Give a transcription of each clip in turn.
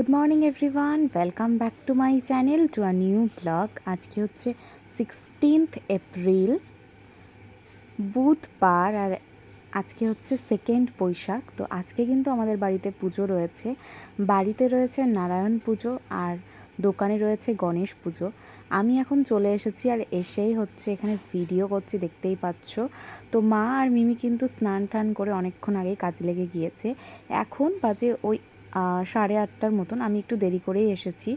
Good morning everyone welcome back to my channel to a new blog আজকে হচ্ছে sixteenth April বুধবার, আর আজকে হচ্ছে সেকেন্ড বৈশাখ। তো আজকে কিন্তু আমাদের বাড়িতে পুজো রয়েছে। বাড়িতে রয়েছে নারায়ণ পুজো আর দোকানে রয়েছে গণেশ পুজো। আমি এখন চলে এসেছি আর এসেই হচ্ছে এখানে ভিডিও করছি, দেখতেই পাচ্ছ। তো মা আর মিমি কিন্তু স্নান টান করে অনেকক্ষণ আগে কাজে লেগে গিয়েছে। এখন বাজে ওই সাড়ে আটটার মতন আমি একটু দেরি করেই এসেছি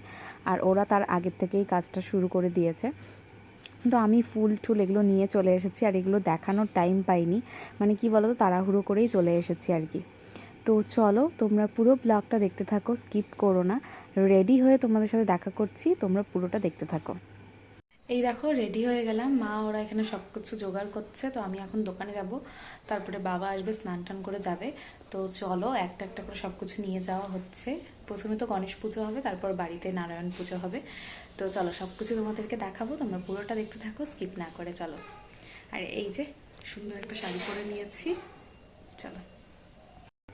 আর ওরা তার আগের থেকেই কাজটা শুরু করে দিয়েছে। তো আমি ফুল টুল এগুলো নিয়ে চলে এসেছি আর এগুলো দেখানোর টাইম পাইনি। মানে কি বলো তো তাড়াহুড়ো করেই চলে এসেছি আর কি। তো চলো, তোমরা পুরো ব্লগটা দেখতে থাকো স্কিপ করো না। রেডি হয়ে তোমাদের সাথে দেখা করছি, তোমরা পুরোটা দেখতে থাকো। এই দেখো রেডি হয়ে গেলাম। মা ওরা এখানে সব কিছু জোগাড় করছে, তো আমি এখন দোকানে যাব। তারপরে বাবা আসবে, স্নান টান করে যাবে। তো চলো, একটা একটা করে সব কিছু নিয়ে যাওয়া হচ্ছে। প্রথমে তো গণেশ পুজো হবে, তারপর বাড়িতে নারায়ণ পুজো হবে। তো চলো সব কিছু তোমাদেরকে দেখাবো। তোমরা পুরোটা দেখতে থাকো স্কিপ না করে, চলো। আর এই যে, সুন্দর একটা শাড়ি পরে নিয়েছি। চলো।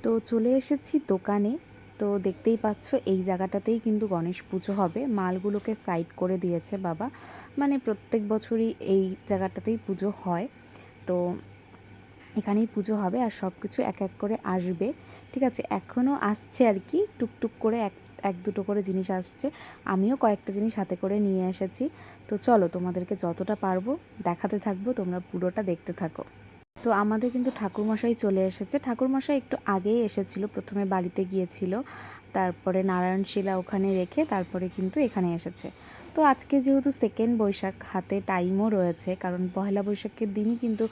তো চলে এসেছি দোকানে। তো দেখতেই পাচ্ছ, এই জায়গাটাতেই কিন্তু গণেশ পুজো হবে। মালগুলোকে সাইড করে দিয়েছে বাবা। মানে প্রত্যেক বছরই এই জায়গাটাতেই পুজো হয়। তো এখানেই পুজো হবে আর সব কিছু এক এক করে আসবে। ঠিক আছে, এখনও আসছে আর কি, টুকটুক করে এক এক দুটো করে জিনিস আসছে। আমিও কয়েকটা জিনিস হাতে করে নিয়ে এসেছি। তো চলো তোমাদেরকে যতটা পারব দেখাতে থাকব, তোমরা পুরোটা দেখতে থাকো। তো আমাদের কিন্তু ঠাকুরমশাই চলে এসেছে। ঠাকুরমশাই একটু আগেই এসেছিল, প্রথমে বাড়িতে গিয়েছিল। তারপরে নারায়ণশিলা ওখানে রেখে তারপরে কিন্তু এখানে এসেছে। তো আজকে যেহেতু সেকেন্ড বৈশাখ, হাতে টাইমও রয়েছে, কারণ পহেলা বৈশাখের দিনই কিন্তু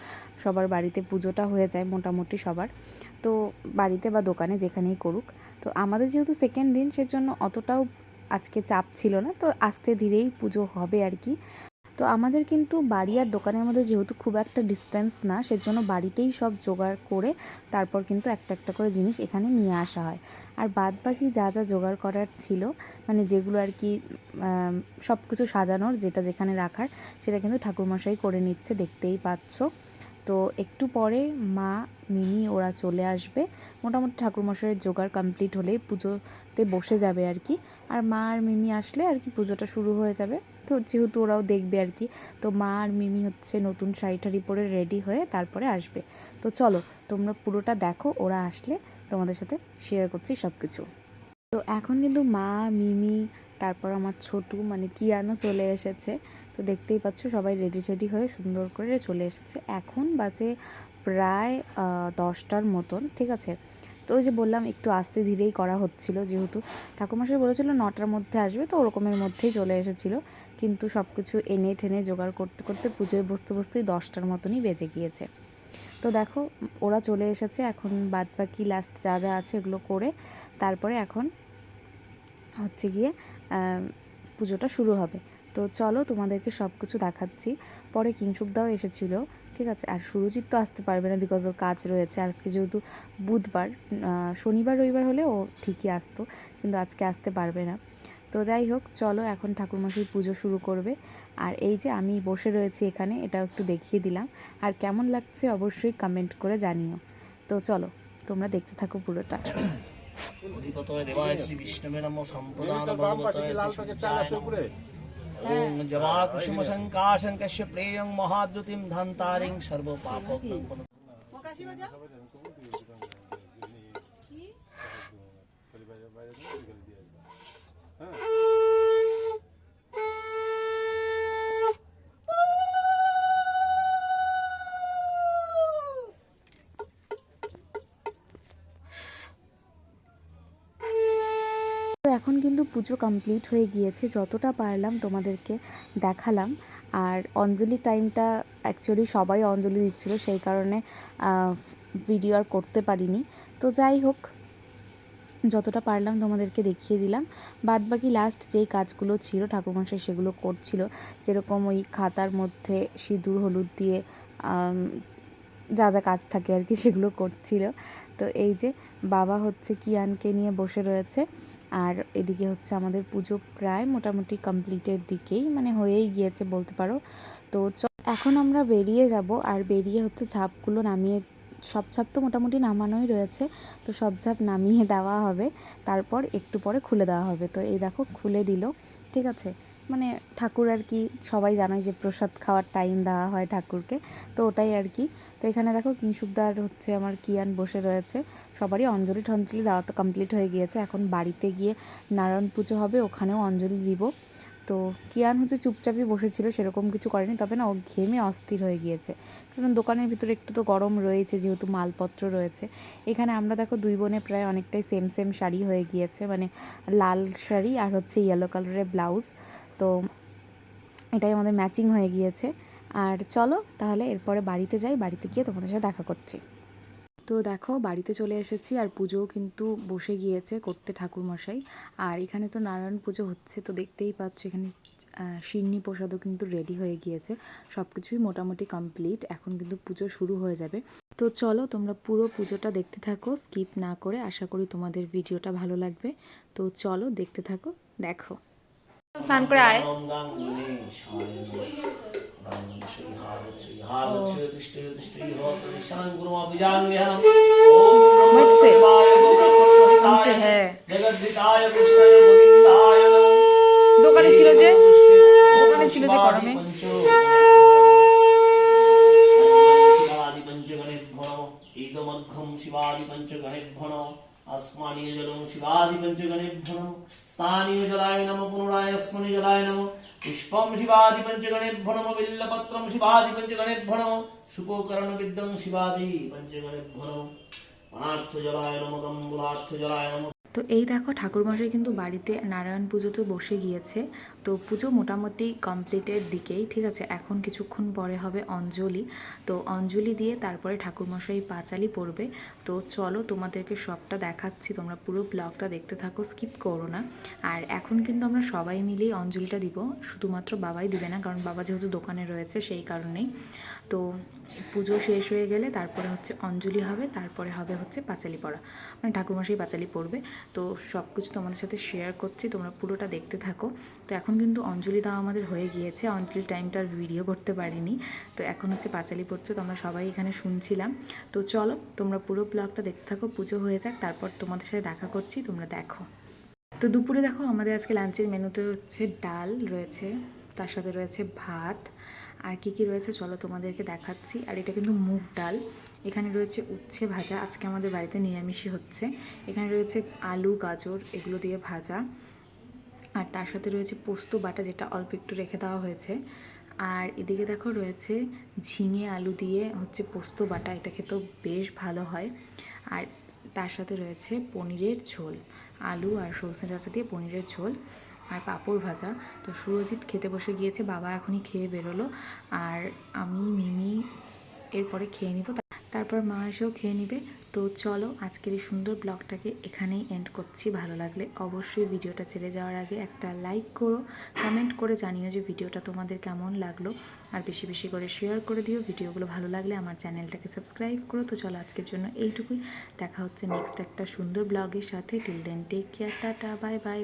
সবার বাড়িতে পুজোটা হয়ে যায়, মোটামুটি সবার। তো বাড়িতে বা দোকানে যেখানেই করুক। তো আমাদের যেহেতু সেকেন্ড দিন, সেজন্য অতটাও আজকে চাপ ছিল না। তো আস্তে ধীরেই পুজো হবে আর কি। তো আমাদের কিন্তু বাড়ি আর দোকানের মধ্যে যেহেতু খুব একটা ডিস্টেন্স না, সেজন্য বাড়িতেই সব জোগাড় করে তারপর কিন্তু একটা একটা করে জিনিস এখানে নিয়ে আসা হয়। আর বাদ বাকি যা যা জোগাড় করার ছিল মানে যেগুলো আর কি সব কিছু সাজানোর যেটা যেখানে রাখার, সেটা কিন্তু ঠাকুরমশাই করে নিচ্ছে, দেখতেই পাচ্ছ। তো একটু পরে মা, মিমি ওরা চলে আসবে। মোটামুটি ঠাকুরমশাইয়ের জোগাড় কমপ্লিট হলেই পুজোতে বসে যাবে আর কি। আর মা আর মিমি আসলে আর কি পুজোটা শুরু হয়ে যাবে। তো যেহেতু ওরাও দেখবে আর কি, তো মা আর মিমি হচ্ছে নতুন শাড়ি টাড়ি পরে রেডি হয়ে তারপরে আসবে। তো চলো, তোমরা পুরোটা দেখো, ওরা আসলে তোমাদের সাথে শেয়ার করছি সব কিছু তো এখন কিন্তু মা, মিমি, তারপর আমার ছোটু মানে কিয়ানো চলে এসেছে। তো দেখতেই পাচ্ছ সবাই রেডি টেডি হয়ে সুন্দর করে চলে এসেছে। এখন বাজে প্রায় দশটার মতন, ঠিক আছে? তো ওই যে বললাম, একটু আস্তে ধীরেই করা হচ্ছিল যেহেতু। ঠাকুরমশাই বলেছিল নটার মধ্যে আসবে, তো ওরকমের মধ্যেই চলে এসেছিল। কিন্তু সব কিছু এনে ঠেনে জোগাড় করতে করতে পুজোয় বসতে, বসতেই দশটার মতনই বেজে গিয়েছে। তো দেখো, ওরা চলে এসেছে, এখন বাদ বাকি লাস্ট যা যা আছে এগুলো করে তারপরে এখন হচ্ছে গিয়ে পুজোটা শুরু হবে। তো চলো তোমাদেরকে সব কিছু দেখাচ্ছি। পরে কিংশুকদাও এসেছিল। ঠিক আছে? আর সুরজিৎ তো আসতে পারবে না বিকজ ওর কাজ রয়েছে। আজকে যেহেতু বুধবার শনিবার রবিবার হলে ও ঠিকই আসতো কিন্তু আজকে আসতে পারবে না। তো যাই হোক চলো এখন ঠাকুরমশাই পুজো শুরু করবে। আর এই যে আমি বসে রয়েছি এখানে এটাও একটু দেখিয়ে দিলাম। আর কেমন লাগছে অবশ্যই কমেন্ট করে জানিও। তো চলো তোমরা দেখতে থাকো পুরোটা। শ্রী বিষ্ণবে जमाकुसुमसङ्काशङ्कस्य प्रेयं महाद्युतिं धन्तारिं सर्वपापोक्तं पुनः। এখন কিন্তু পুজো কমপ্লিট হয়ে গিয়েছে, যতটা পারলাম তোমাদেরকে দেখালাম। আর অঞ্জলি টাইমটা অ্যাকচুয়ালি সবাই অঞ্জলি দিচ্ছিল, সেই কারণে ভিডিও আর করতে পারিনি। তো যাই হোক, যতটা পারলাম তোমাদেরকে দেখিয়ে দিলাম। বাদ বাকি লাস্ট যেই কাজগুলো ছিল, ঠাকুরমশাই সেগুলো করছিল। যেরকম ওই খাতার মধ্যে সিঁদুর, হলুদ দিয়ে যা যা কাজ থাকে আর কি, সেগুলো করছিল। তো এই যে, বাবা হচ্ছে কিয়ানকে নিয়ে বসে রয়েছে। আর এদিকে হচ্ছে আমাদের পুজো প্রায় মোটামুটি কমপ্লিটের দিকেই মানে হয়েই গিয়েছে বলতে পারো। তো এখন আমরা বেরিয়ে যাব আর বেরিয়ে হচ্ছে ঝাপগুলো নামিয়ে, সব ঝাপ তো মোটামুটি নামানোই রয়েছে, তো সব ঝাপ নামিয়ে দেওয়া হবে। তারপর একটু পরে খুলে দেওয়া হবে। তো এই দেখো খুলে দিল, ঠিক আছে? মানে ঠাকুর আর কি সবাই জানায় যে প্রসাদ খাওয়ার টাইম দেওয়া হয় ঠাকুরকে, তো ওটাই আর কি। তো এখানে দেখো কিংশুকদার হচ্ছে আমার কিয়ান বসে রয়েছে। সবারই অঞ্জলি ঠঞ্জলি দেওয়া তো কমপ্লিট হয়ে গিয়েছে। এখন বাড়িতে গিয়ে নারায়ণ পুজো হবে, ওখানেও অঞ্জলি দিব। তো কিয়ান হচ্ছে চুপচাপই বসেছিল, সেরকম কিছু করেনি, তবে না ও ঘেমে অস্থির হয়ে গিয়েছে। কারণ দোকানের ভিতরে একটু তো গরম রয়েছে, যেহেতু মালপত্র রয়েছে। এখানে আমরা দেখো দুই বোনে প্রায় অনেকটাই সেম সেম শাড়ি হয়ে গিয়েছে মানে লাল শাড়ি আর হচ্ছে ইয়েলো কালারের ব্লাউজ তো এটাই আমাদের ম্যাচিং হয়ে গিয়েছে। আর চলো তাহলে এরপরে বাড়িতে যাই, বাড়িতে গিয়ে তোমাদের সাথে দেখা করছি। তো দেখো, বাড়িতে চলে এসেছি আর পুজোও কিন্তু বসে গিয়েছে করতে ঠাকুরমশাই। আর এখানে তো নারায়ণ পুজো হচ্ছে, তো দেখতেই পাচ্ছ এখানে সিন্নি প্রসাদও কিন্তু রেডি হয়ে গিয়েছে। সব কিছুই মোটামুটি কমপ্লিট এখন কিন্তু পুজো শুরু হয়ে যাবে। তো চলো, তোমরা পুরো পুজোটা দেখতে থাকো স্কিপ না করে আশা করি তোমাদের ভিডিওটা ভালো লাগবে। তো চলো দেখতে থাকো, দেখো। স্নান করে আয় হ্যাঁ। দোকানে ছিল যে দোকানে ছিল যে গরমে। শিবাদি পঞ্চগণেভ্যো अस्मानीय जलम शिवाधिपञ्चगणेभ्यो नमः स्थानीय जलाय नमः पुनराय अस्मनि जलाय शिवादि पुष्पं शिवाधिपञ्चगणेभ्यो नमः। बिल्लपत्रं शिवाधिपञ्चगणेभ्यो नमः। शुभोकरणविद्धं शिवाधिपञ्चगणेभ्यो जलाय नम। नमः। जलाय नम। তো এই দেখো ঠাকুরমশাই কিন্তু বাড়িতে নারায়ণ পুজো তো বসে গিয়েছে। তো পুজো মোটামুটি কমপ্লিটের দিকেই, ঠিক আছে? এখন কিছুক্ষণ পরে হবে অঞ্জলি। তো অঞ্জলি দিয়ে তারপরে ঠাকুরমশাই পাঁচালি পড়বে। তো চলো তোমাদেরকে সবটা দেখাচ্ছি। তোমরা পুরো ব্লগটা দেখতে থাকো, স্কিপ করো না। আর এখন কিন্তু আমরা সবাই মিলেই অঞ্জলিটা দিব। শুধুমাত্র বাবাই দিবে না, কারণ বাবা যেহেতু দোকানে রয়েছে সেই কারণেই। তো পুজো শেষ হয়ে গেলে তারপরে হচ্ছে অঞ্জলি হবে, তারপরে হবে হচ্ছে পাঁচালি পড়া। মানে ঠাকুরমশাই পাঁচালি পড়বে। তো সব কিছু তোমাদের সাথে শেয়ার করছি, তোমরা পুরোটা দেখতে থাকো। তো এখন কিন্তু অঞ্জলি দেওয়া আমাদের হয়ে গিয়েছে। অঞ্জলি টাইমটা আর ভিডিও করতে পারিনি। তো এখন হচ্ছে পাঁচালি পড়ছে, তোমরা সবাই এখানে শুনছিলাম। তো চলো, তোমরা পুরো ব্লগটা দেখতে থাকো, পুজো হয়ে যাক, তারপর তোমাদের সাথে দেখা করছি, তোমরা দেখো। তো দুপুরে দেখো আমাদের আজকে লাঞ্চের মেনুতে হচ্ছে ডাল রয়েছে, তার সাথে রয়েছে ভাত আর কি কি রয়েছে চলো তোমাদেরকে দেখাচ্ছি। আর এটা কিন্তু মুগ ডাল। এখানে রয়েছে উচ্ছে ভাজা, আজকে আমাদের বাড়িতে নিরামিষই হচ্ছে। এখানে রয়েছে আলু, গাজর, এগুলো দিয়ে ভাজা। আর তার সাথে রয়েছে পোস্ত বাটা, যেটা অল্প একটু রেখে দেওয়া হয়েছে। আর এদিকে দেখো রয়েছে ঝিঙে আলু দিয়ে হচ্ছে পোস্ত বাটা, এটা খেতেও বেশ ভালো হয়। আর তার সাথে রয়েছে পনিরের ঝোল। আলু আর সর্ষে ডাঁটা দিয়ে পনিরের ঝোল। আর পাঁপড় ভাজা। তো সুরজিৎ খেতে বসে গিয়েছে, বাবা এখনই খেয়ে বেরোলো। আর আমি, মিমি এরপরে খেয়ে নিব। তারপর মা এসেও খেয়ে নিবে। তো চলো আজকের এই সুন্দর ব্লগটাকে এখানেই এন্ড করছি। ভালো লাগলে অবশ্যই ভিডিওটা ছেড়ে যাওয়ার আগে একটা লাইক করো কমেন্ট করে জানিও যে ভিডিওটা তোমাদের কেমন লাগল। আর বেশি বেশি করে শেয়ার করে দিও। ভিডিওগুলো ভালো লাগলে আমার চ্যানেলটাকে সাবস্ক্রাইব করো। তো চলো আজকের জন্য এইটুকুই। দেখা হচ্ছে নেক্সট একটা সুন্দর ব্লগের সাথে। Till then take care tata bye bye